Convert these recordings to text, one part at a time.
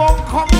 วงของ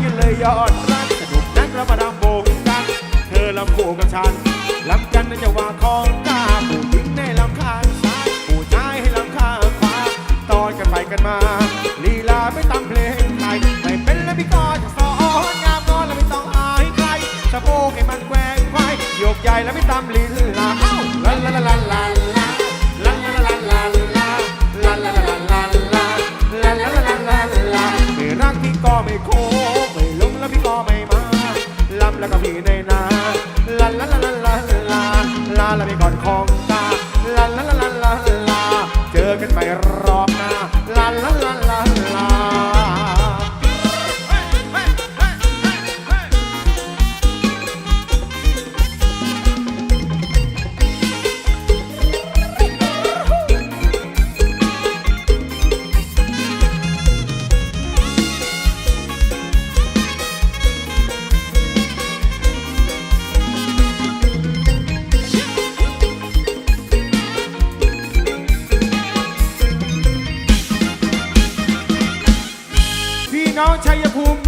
อยู่เลยยอดรักสนุกนักแล้วมาดำโบงกัน เธอลำคู่กับฉันลำกันนจังหวะของกาผู้หญิงในลำคางซ้ายผู้ชายให้ลำคางขวาตอนกันไปกันมาลีลาไม่ตามเพลงไทยไม่เป็นแล้วพี่ก็จะสอนงามงอนแล้วไม่ต้องอายใครสะโพกให้มันแกว่งไว้โยกใหญ่แล้วไม่ตามลีลาเอ้ แล้วก็มีในนาลาลาลาลาลาลาลาไปก่อนของ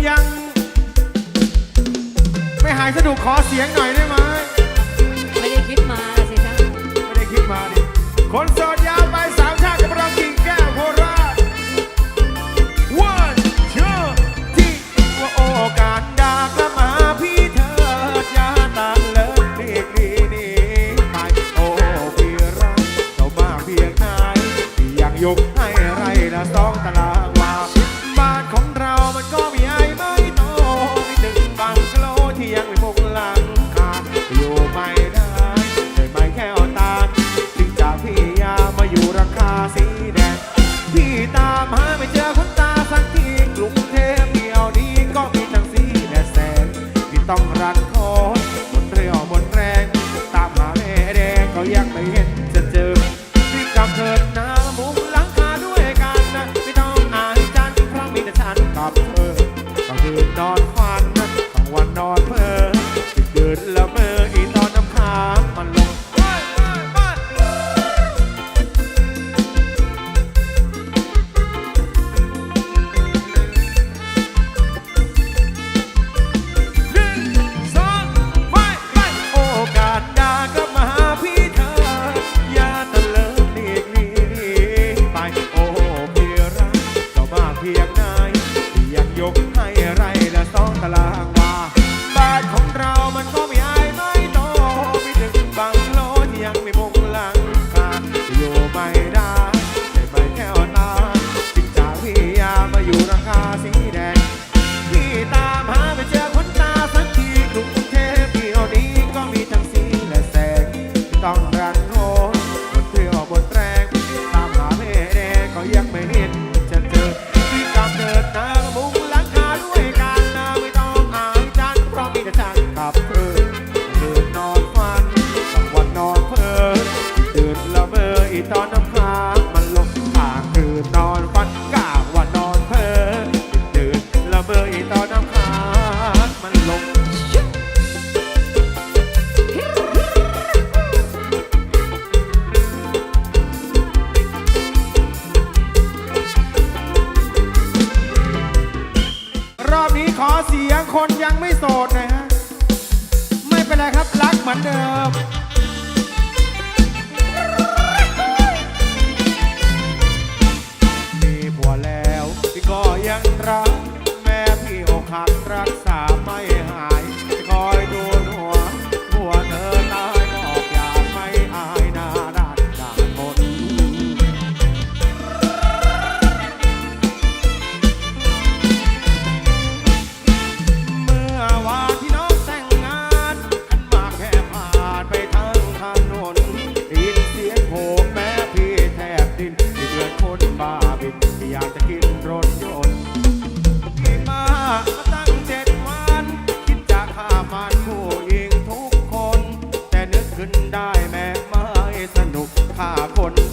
ยภูมิยัง ไม่หายสนุกขอเสียงหน่อยได้ไหมไม่ได้คิดมาสิคะไม่ได้คิดมาดิคนโสดยาวไปสามชาติกับเรากิ่งแก้วโคราช one two ที่ว่าโอกาสดากละมาพี่เธออย่าตามเลยเรียกลีนี่ไปโอ้พี่รักเจ้ามากเพียงไหนที่ยังยกให้ไรละสองตาราง หักรักษา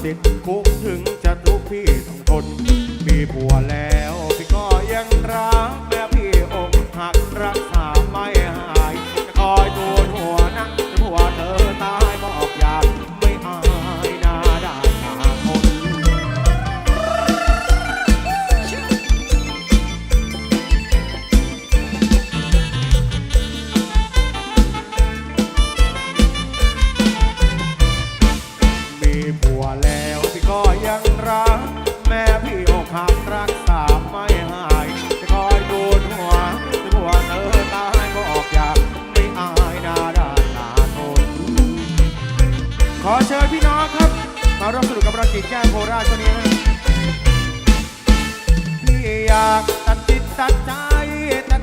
ด็กโก จิตย่โคราชเนนี้นะพี่อยากตัดจิตตัดใจตัด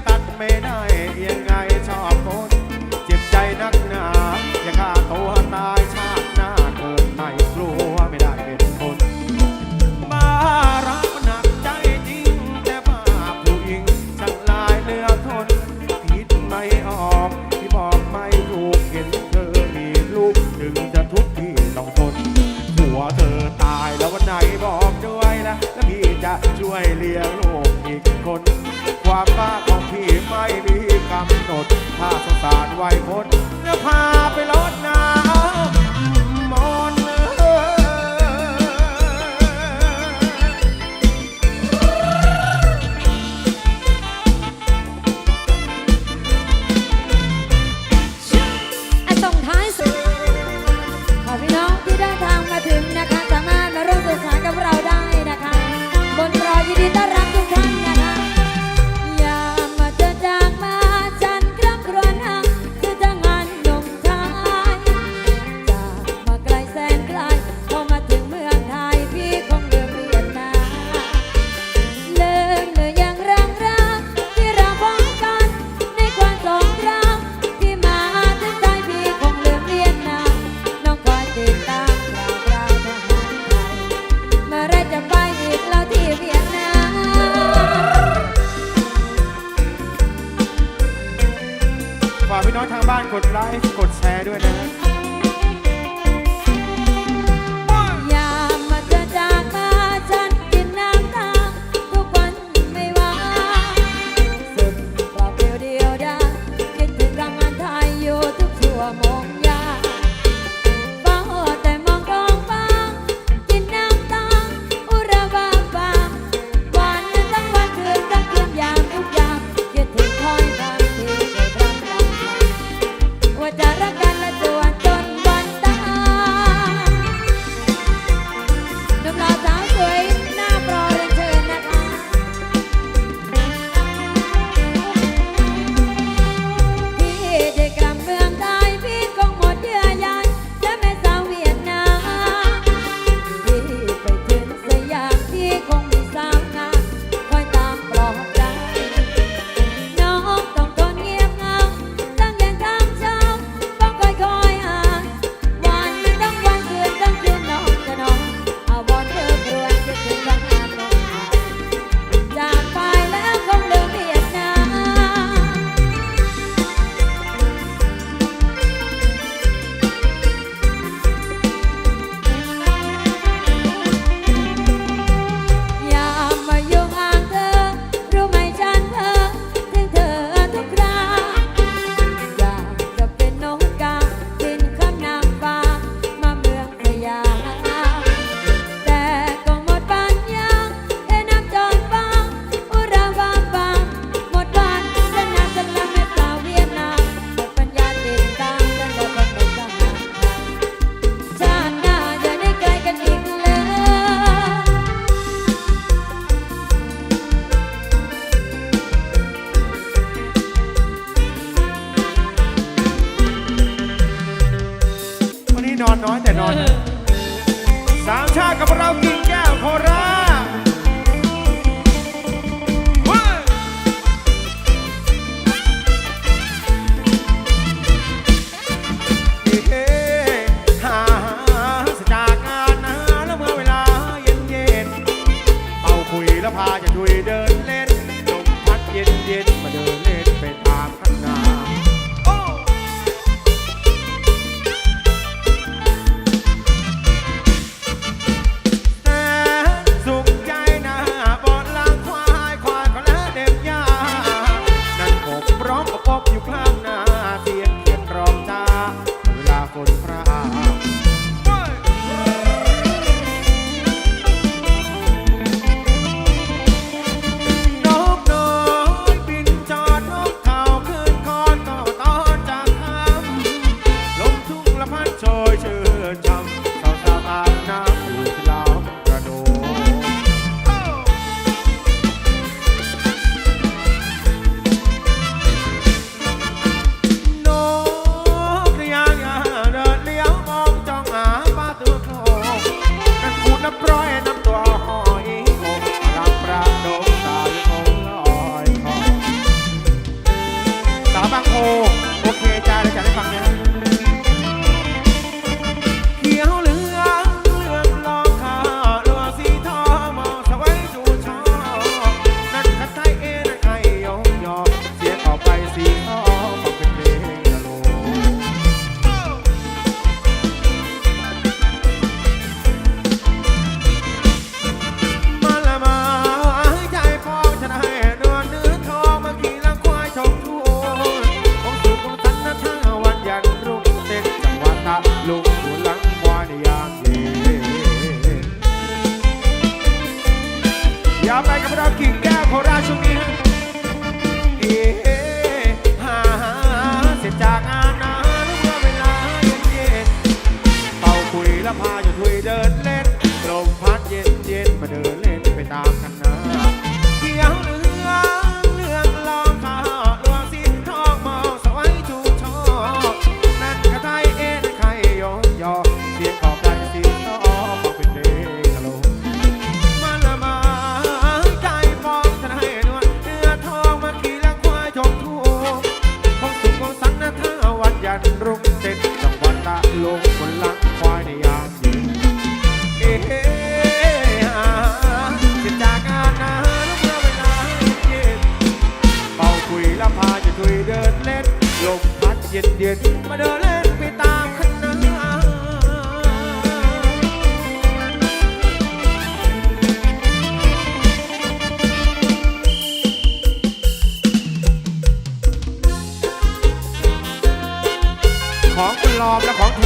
ของคุณลอมและของ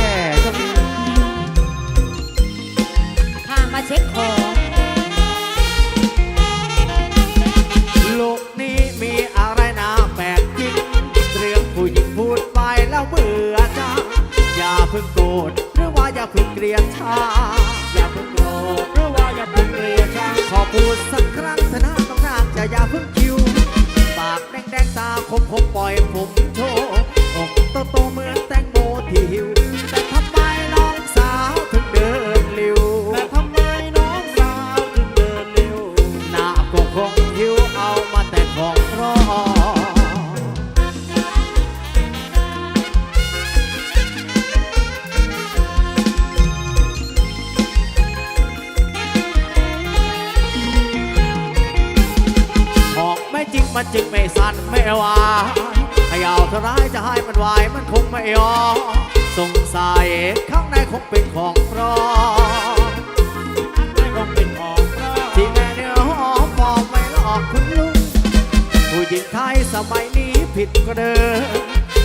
เกลียดชาอย่าเพิ่งโกรธหรือว่าอย่าเพิ่งเกลียดชาขอพูดสักครั้งเถอะนะต้องนางจะอย่าเพิ่งคิว ปากแดงแดงตาคมคมปล่อยผม มันจึงไม่สั่นไม่วาห้ย่าเท่าไรจะให้มันวายมันคงไม่ยอมสงสัยข้างในคงเป็นของปลอมคงเป็นของปอที่แม่เนื้อหอมฟอมไม่หลอกคุณลุงผู้หญิงไทยสมัยนี้ผิดกระเดิม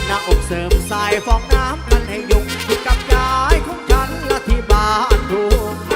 หน้าอกเสริมสายฟองน้ำกันให้ยุ่งกับยายของฉันละที่บ้านทุ่ง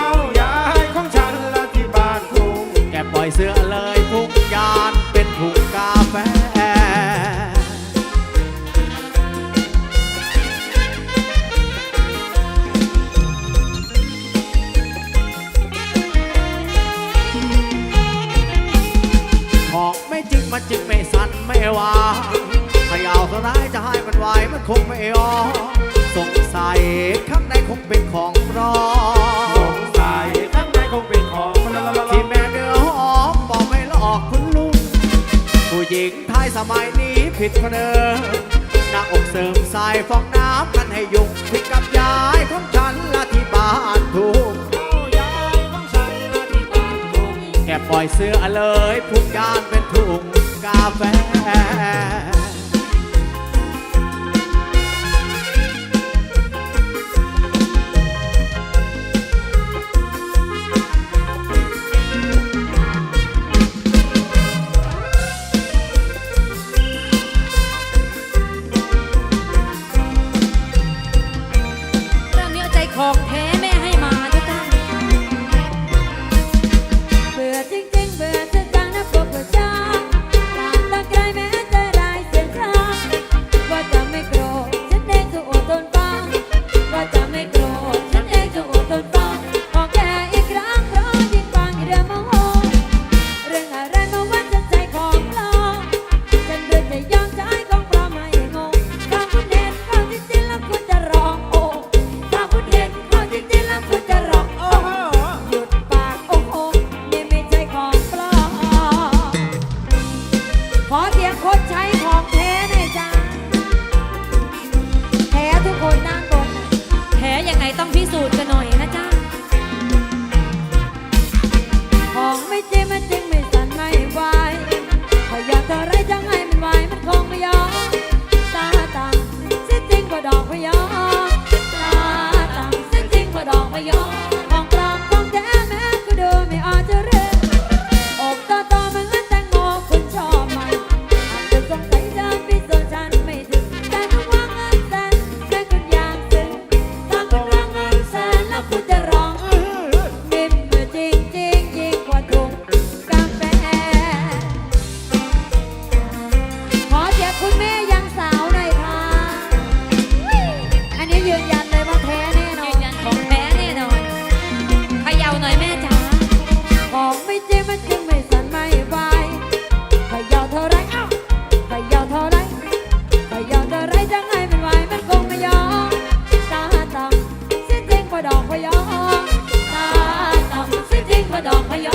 เพเนอหน้าอกเสริมสายฟองน้ำกันให้ยุงพิกับยายของฉันละที่บ้านทุ่งแกปล่อยเสื้อเลยพุ่งยานเป็นทุ่งกาแฟ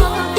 Oh.